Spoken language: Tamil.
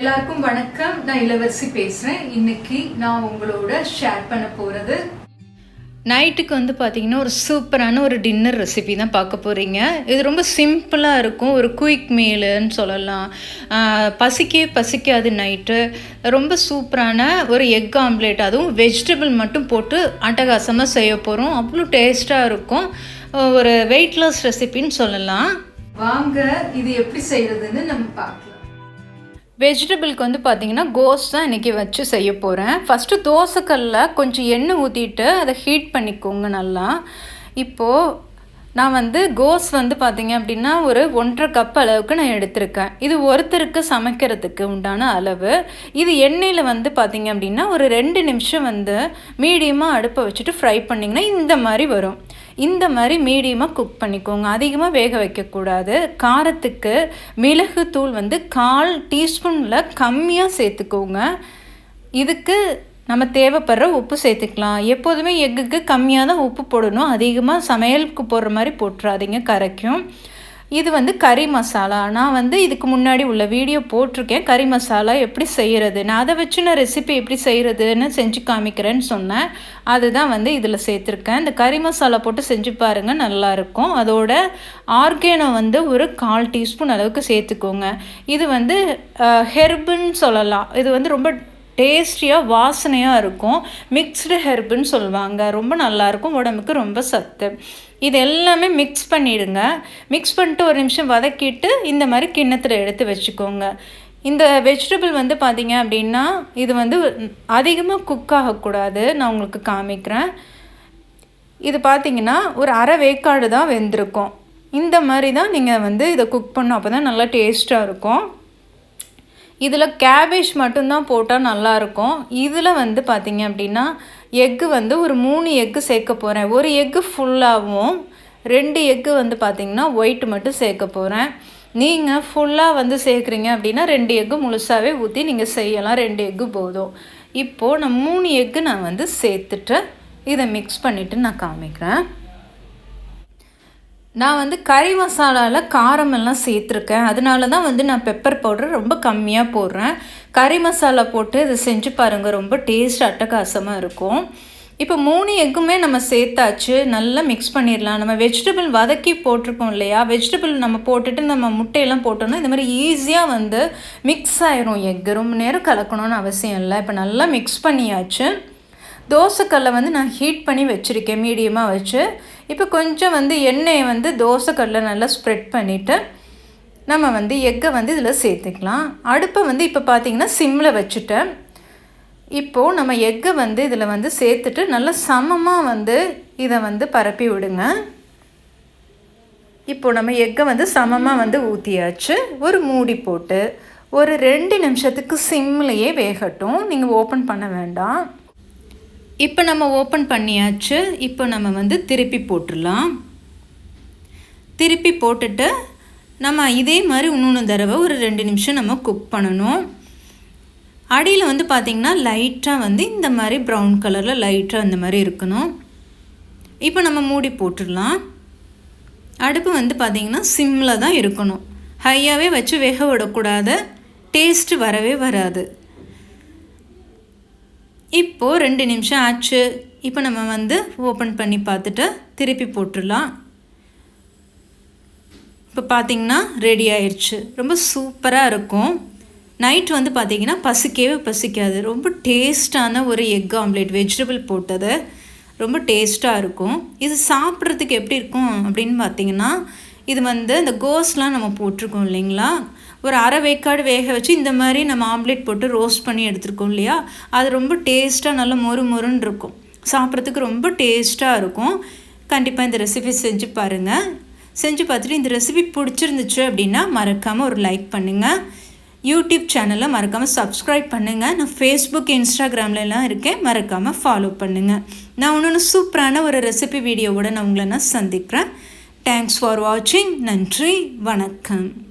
எல்லாருக்கும் வணக்கம். நான் இளவரசி பேசுறேன். இன்னைக்கு நான் உங்களோட ஷேர் பண்ண போறது. நைட்டுக்கு வந்து பார்த்தீங்கன்னா ஒரு சூப்பரான ஒரு டின்னர் ரெசிபி தான் பார்க்க போகிறீங்க இது ரொம்ப சிம்பிளாக இருக்கும். ஒரு குயிக் மீலுன்னு சொல்லலாம். ஆஹ் பசிக்கவே பசிக்காது நைட்டு ரொம்ப சூப்பரான ஒரு எக் ஆம்லேட் அதுவும் வெஜிடபிள் மட்டும் போட்டு அட்டகாசமாக செய்ய போகிறோம் அவ்வளோ டேஸ்ட்டாக இருக்கும். ஒரு வெயிட் லாஸ் ரெசிபின்னு சொல்லலாம். வாங்க இது எப்படி செய்யறதுன்னு நம்ம பார்க்கலாம். வெஜிடபிளுக்கு வந்து பார்த்தீங்கன்னா கோஸ் தான் இன்றைக்கி வச்சு செய்ய போகிறேன் ஃபஸ்ட்டு தோசைக்கல்ல கொஞ்சம் எண்ணெய் ஊற்றிட்டு அதை ஹீட் பண்ணிக்கோங்க நல்லா. இப்போது நான் வந்து கோஸ் வந்து பார்த்தீங்க அப்படின்னா ஒரு ஒன்றரை கப் அளவுக்கு நான் எடுத்திருக்கேன். இது ஒருத்தருக்கு சமைக்கிறதுக்கு உண்டான அளவு. இது எண்ணெயில் வந்து பார்த்தீங்க அப்படின்னா ஒரு ரெண்டு நிமிஷம் வந்து மீடியமாக அடுப்பை வச்சுட்டு ஃப்ரை பண்ணிங்கன்னா இந்த மாதிரி வரும். இந்த மாதிரி மீடியமாக குக் பண்ணிக்கோங்க. அதிகமாக வேக வைக்கக்கூடாது. காரத்துக்கு மிளகு தூள் வந்து கால் டீஸ்பூனில் கம்மியாக சேர்த்துக்கோங்க. இதுக்கு நம்ம தேவைப்படுற உப்பு சேர்த்துக்கலாம். எப்போதுமே எக்குக்கு கம்மியாக தான் உப்பு போடணும். அதிகமாக சமையலுக்கு போடுற மாதிரி போட்டுறாதீங்க கரைக்கும். இது வந்து கறி மசாலா. நான் வந்து இதுக்கு முன்னாடி உள்ள வீடியோ போட்டிருக்கேன். கறி மசாலா எப்படி செய்கிறது நான் அதை வச்சு நான் ரெசிபி எப்படி செய்கிறதுன்னு செஞ்சு காமிக்கிறேன்னு சொன்னேன். அதுதான் வந்து இதில் சேர்த்துருக்கேன். இந்த கறி மசாலா போட்டு செஞ்சு பாருங்கள் நல்லாயிருக்கும் அதோட ஆர்கேனோ வந்து ஒரு கால் டீஸ்பூன் அளவுக்கு சேர்த்துக்கோங்க. இது வந்து ஹெர்புன்னு சொல்லலாம். இது வந்து ரொம்ப டேஸ்டியாக வாசனையாக இருக்கும். மிக்ஸ்டு ஹெர்புன்னு சொல்லுவாங்க. ரொம்ப நல்லாயிருக்கும் உடம்புக்கு ரொம்ப சத்து. இது எல்லாமே மிக்ஸ் பண்ணிடுங்க. மிக்ஸ் பண்ணிட்டு ஒரு நிமிஷம் வதக்கிட்டு இந்த மாதிரி கிண்ணத்தில் எடுத்து வச்சுக்கோங்க. இந்த வெஜிடபிள் வந்து பார்த்திங்க அப்படின்னா இது வந்து அதிகமாக குக் ஆகக்கூடாது. நான் உங்களுக்கு காமிக்கிறேன். இது பார்த்தீங்கன்னா ஒரு அரை வேக்காடு தான் வெந்திருக்கும். இந்த மாதிரி தான் நீங்கள் வந்து இதை குக் பண்ணோம் அப்போ தான் நல்லா டேஸ்ட்டாக இருக்கும். இதில் கேபேஜ் மட்டும்தான் போட்டால் நல்லாயிருக்கும். இதில் வந்து பார்த்திங்க அப்படின்னா எக்கு வந்து ஒரு மூணு எக்கு சேர்க்க போகிறேன். ஒரு எக்கு ஃபுல்லாகவும் ரெண்டு எக்கு வந்து பார்த்திங்கன்னா ஒயிட் மட்டும் சேர்க்க போகிறேன். நீங்கள் ஃபுல்லாக வந்து சேர்க்குறீங்க அப்படின்னா ரெண்டு எக்கு முழுசாகவே ஊற்றி நீங்கள் செய்யலாம். ரெண்டு எக்கு போதும். இப்போது நான் மூணு எக்கு நான் வந்து சேர்த்துட்டு இதை மிக்ஸ் பண்ணிவிட்டு நான் காமிக்கிறேன். நான் வந்து கறி மசாலாவில் காரமெல்லாம் சேர்த்துருக்கேன். அதனால தான் வந்து நான் பெப்பர் பவுடர் ரொம்ப கம்மியாக போடுறேன். கறி மசாலா போட்டு இதை செஞ்சு பாருங்கள் ரொம்ப டேஸ்ட் அட்டகாசமாக இருக்கும். இப்போ மூணு எக்குமே நம்ம சேர்த்தாச்சு. நல்லா மிக்ஸ் பண்ணிடலாம். நம்ம வெஜிடபிள் வதக்கி போட்டிருக்கோம் இல்லையா? வெஜிடபிள் நம்ம போட்டுட்டு நம்ம முட்டையெல்லாம் போட்டோம்னா இந்த மாதிரி ஈஸியாக வந்து மிக்ஸ் ஆயிரும். எக்கு ரொம்ப நேரம் கலக்கணும்னு அவசியம் இல்லை. இப்போ நல்லா மிக்ஸ் பண்ணியாச்சு. தோசைக்கல்லை வந்து நான் ஹீட் பண்ணி வச்சுருக்கேன். மீடியமாக வச்சு. இப்போ கொஞ்சம் வந்து எண்ணெயை வந்து தோசைக்கல்லில் நல்லா ஸ்ப்ரெட் பண்ணிவிட்டு நம்ம வந்து எக்கை வந்து இதில் சேர்த்துக்கலாம். அடுப்பை வந்து இப்போ பார்த்திங்கன்னா சிம்மில் வச்சுட்டேன் இப்போது நம்ம எக்கை வந்து இதில் வந்து சேர்த்துட்டு நல்லா சமமாக வந்து இதை வந்து பரப்பி விடுங்க. இப்போது நம்ம எக்கை வந்து சமமாக வந்து ஊற்றியாச்சு ஒரு மூடி போட்டு ஒரு ரெண்டு நிமிஷத்துக்கு சிம்லேயே வேகட்டும். நீங்கள் ஓப்பன் பண்ண வேண்டாம். இப்போ நம்ம ஓப்பன் பண்ணியாச்சு. இப்போ நம்ம வந்து திருப்பி போட்டுடலாம். திருப்பி போட்டுட்டு நம்ம இதே மாதிரி இன்னொன்று தடவை ஒரு ரெண்டு நிமிஷம் நம்ம குக் பண்ணணும். அடியில் வந்து பார்த்திங்கன்னா லைட்டாக வந்து இந்த மாதிரி ப்ரௌன் கலரில் லைட்டாக அந்த மாதிரி இருக்கணும். இப்போ நம்ம மூடி போட்டுடலாம். அடுப்பு வந்து பார்த்திங்கன்னா சிம்மில் தான் இருக்கணும். ஹையாகவே வச்சு வேக விடக்கூடாது. டேஸ்ட்டு வரவே வராது. இப்போது ரெண்டு நிமிஷம் ஆச்சு. இப்போ நம்ம வந்து ஓப்பன் பண்ணி பார்த்துட்டு திருப்பி போட்டுடலாம். இப்போ பார்த்திங்கன்னா ரெடி ஆயிடுச்சு. ரொம்ப சூப்பராக இருக்கும். நைட் வந்து பார்த்திங்கன்னா பசிக்கவே பசிக்காது. ரொம்ப டேஸ்டான ஒரு எக் ஆம்லேட் வெஜிடபிள் போட்டது. ரொம்ப டேஸ்ட்டாக இருக்கும். இது சாப்பிட்றதுக்கு எப்படி இருக்கும் அப்படின்னு பார்த்தீங்கன்னா இது வந்து இந்த கோஸ்லாம் நம்ம போட்டிருக்கோம் இல்லைங்களா? ஒரு அரை வேக்காடு வேக வச்சு இந்த மாதிரி நம்ம ஆம்லேட் போட்டு ரோஸ்ட் பண்ணி எடுத்துருக்கோம் இல்லையா? அது ரொம்ப டேஸ்ட்டாக நல்லா மொறு மொறுன்னு இருக்கும். சாப்பிட்றதுக்கு ரொம்ப டேஸ்ட்டாக இருக்கும். கண்டிப்பாக இந்த ரெசிபி செஞ்சு பாருங்கள் செஞ்சு பார்த்துட்டு இந்த ரெசிபி பிடிச்சிருந்துச்சு அப்படின்னா மறக்காமல் ஒரு லைக் பண்ணுங்கள் யூடியூப் சேனலை மறக்காமல் சப்ஸ்கிரைப் பண்ணுங்கள் நான் ஃபேஸ்புக் இன்ஸ்டாகிராம்லலாம் இருக்கேன். மறக்காமல் ஃபாலோ பண்ணுங்கள் நான் இன்னொன்று சூப்பரான ஒரு ரெசிபி வீடியோவோட நான் உங்களை நான் சந்திக்கிறேன். தேங்க்ஸ் ஃபார் வாட்சிங் நன்றி. வணக்கம்.